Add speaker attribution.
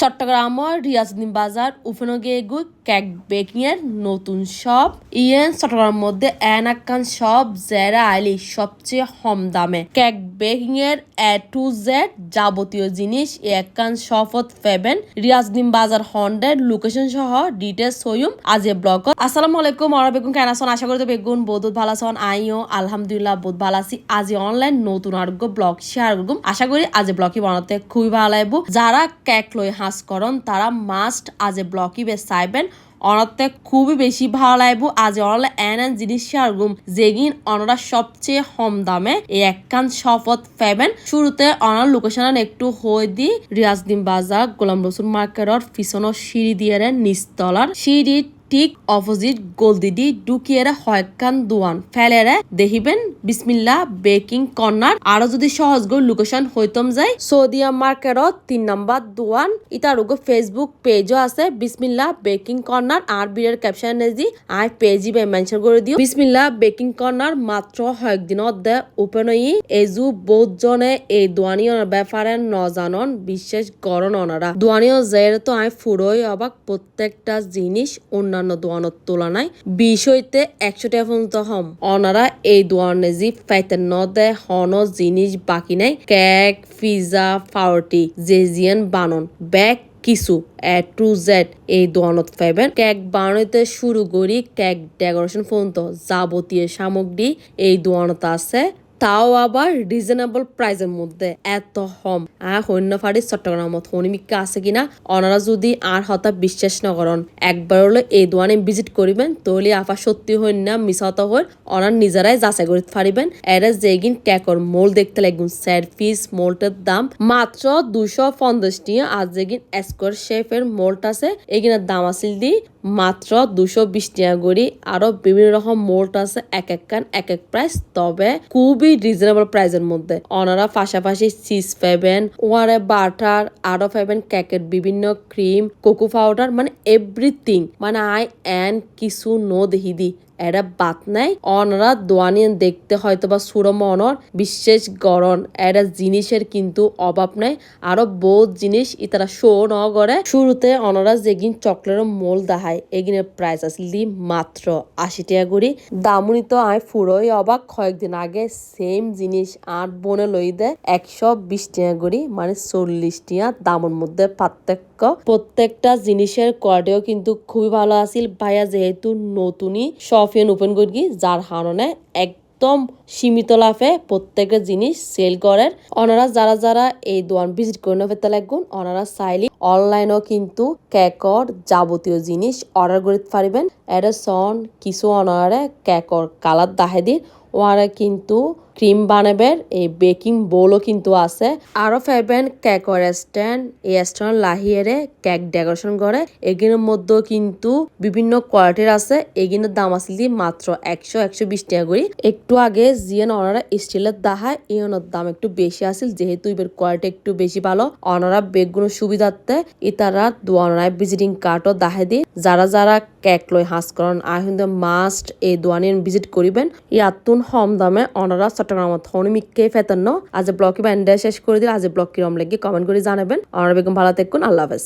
Speaker 1: চট্টগ্রামৰ রিয়াজউদ্দিন বাজার উপনগে গৈ cake baking এর নতুন শপ ইয়েন চট্টগ্রামের মধ্যে এন একখান শপ যারা আইলি সবচেয়ে কম দামে। কেক বেকিং এর এ টু জেড যাবতীয় জিনিস এই একখান শপত পাবেন। রিয়াজউদ্দিন বাজার হন্ডের লোকেশন সহ ডিটেলস হইম আজি ব্লগ আসসালামু আলাইকুম অরা বেগুন কেন আছেন আশা করি বেগুন বহুত ভালো আছেন আইও, আলহামদুলিল্লাহ বহুত ভালো আছি। আজি অনলাইন নতুন আরোগ্য ব্লগ শেয়ার করব আশা করি আজি ব্লগই বানাতে খুবই ভালো লাগবে যারা কেক লই হাস করন, তারা মাস্ট আজ ব্লকি বে সাইবেন অনতে খুবই বেশি ভালো লাগবো আজ অনলে এন এন জিনিস গুম যেগিন অনরা সবচেয়ে হম দামে এই একখান শপত ফেবেন শুরুতে অনার লোকেশন একটু হই দি রিয়াজদিন বাজার গোলাম রসুল মার্কেটর পিছনো সিঁড়ি দিয়ে নিচতলার সিঁড়ি ঠিক অপোজিট গোলদিদি ডুকিয়েরা হয়কান দুয়ান। ফেলেরে দেখিবেন বিসমিল্লা বেকিং কর্নার। আরও যদি সহজ গো লোকেশন হইতম যায়, সৌদিয়া মার্কেটত তিন নাম্বার দুয়ান। ইতার ফেসবুক পেজও আছে, বিসমিল্লা বেকিং কর্নার। আর বিয়ের ক্যাপশন নেজি আই পেজি বে মেনশন করে দিও। বিসমিল্লা বেকিং কর্নার মাত্র কয়েকদিনত দে ওপেন হই এজু বহুত জনে এই দোয়ানিয়র ব্যাপারে নজানন, বিশেষ গরণ অনারা। দোয়ানিয় জের তো আই ফুরোই অবাক প্রত্যেকটা জিনিস অন্যান্য দোয়ানোর তুলনায় বিশ হইতে একশো টাকা পর্যন্ত হম। অনারা এই দোয়ানে জি ফাইতে ন দে হন, জিনিস বাকি নাই, কেক, পিজা ফাউটি জেজিয়ান বানন। ব্যাগ, কিছু, এ টু জেড এই দোয়ানত পাইবেন। কেক বানাইতে শুরু করি, কেক ডেকোরেশন পর্যন্ত যাবতীয় সামগ্রী এই দোয়ানত আছে। তাও আবার রিজনেবল প্রাইজের মধ্যে। এত কম। আর হন্য ফাড়ি চট্টগ্রামত হনিমিকা আছে কিনা, ওনারা যদি আর হতা বিশ্বাস না করেন, একবার হলে এই দোয়ানে ভিজিট করিবেন, তাহলে আফা সত্যি হইন না মিশাত হই ওনার নিজেরাই যাচাই করে পারিবেন এরা যেগিন কেকর মোল দেখতে লাগুন স্যার পিস মোলটার দাম, মাত্র দুশো পঞ্চাশ টিয়া আর যেগিন স্কোয়ার শেফের মোল্ট আছে এগিনের দাম আছিল দি মাত্র দুশো বিশ টাকা করে আরও বিভিন্ন রকম মোল্ট আছে, এক এক কান, এক এক প্রাইস তবে খুবই রিজনেবল প্রাইসের মধ্যে। ওনারা পাশাপাশি চিজ পাবেন ওয়ারে বাটার আরও পাবেন কেকের বিভিন্ন ক্রিম কোকো পাউডার মানে এভরিথিং মানে আই এন কিছু নো দেখি দি। এরা বাত নাই অনরা দোয়ানিয়ান দেখতে হয়তো বা সুরম অনর, বিশেষ গরম এরা জিনিসের কিন্তু অভাব নাই। আরও বহুত জিনিস ইতারা শো ন করে। শুরুতে অনরা যেগিন চকলেটের মোল দেখায় এগিনের প্রাইস আসলি মাত্র আশি টাকা করি। দামুনি তো আয় ফুরোই অবাক। কয়েকদিন আগে সেম জিনিস আট বনে লই দেয় একশো বিশ টাকা করি মানে চল্লিশ টাকা দামের মধ্যে পার্থক্য প্রত্যেকটা জিনিসের কোয়ালিটিও কিন্তু খুবই ভালো আছিল। ভাইয়া যেহেতু নতুনই শপিয়ান ওপেন করি যার কারণে একদম সীমিত লাভে প্রত্যেকের জিনিস সেল করেন। ওনারা যারা যারা এই দোয়ান ভিজিট করে নেবে লাগুন ওনারা চাইলে অনলাইনও কিন্তু কেকর যাবতীয় জিনিস অর্ডার করে পারিবেন। এটা সন, কিছু অনারে কেকর কালার দাহে দিন ওরা কিন্তু ক্রিম বানাবের, এই বেকিং বোলও কিন্তু আছে। আরও পাইবেন কেকর স্ট্যান্ড এই স্ট্যান্ড লাহিয়ে কেক ডেকোরেশন করে। এগুলোর মধ্যেও কিন্তু বিভিন্ন কোয়ালিটির আছে। এগুলোর দাম আসলে মাত্র একশো একশো বিশ টাকা করে। একটু আগে জিয়ান অনারা স্টিলের দাহায় এই দাম একটু বেশি আছিল, যেহেতু এবার কোয়ালিটি একটু বেশি ভালো। অনারা বেগুনের সুবিধার্থে ইতারা দোয়ানায় ভিজিটিং কার্ডও দাহে দিয়ে। যারা যারা কেক লই হাঁস করেন আহুন্দে মাস্ট এই দোয়ানিয়ান ভিজিট করিবেন। ইয়াতুন হম দামে অনারা চট্টগ্রামত হনিমিককে ফেতন্ন। আজ ব্লকে এন্ডে শেষ করে দিল। আজ ব্লগ কিরম লেগে কমেন্ট করে জানাবেন। আর বেগম, ভালো থাকুন। আল্লাহ হাফেজ।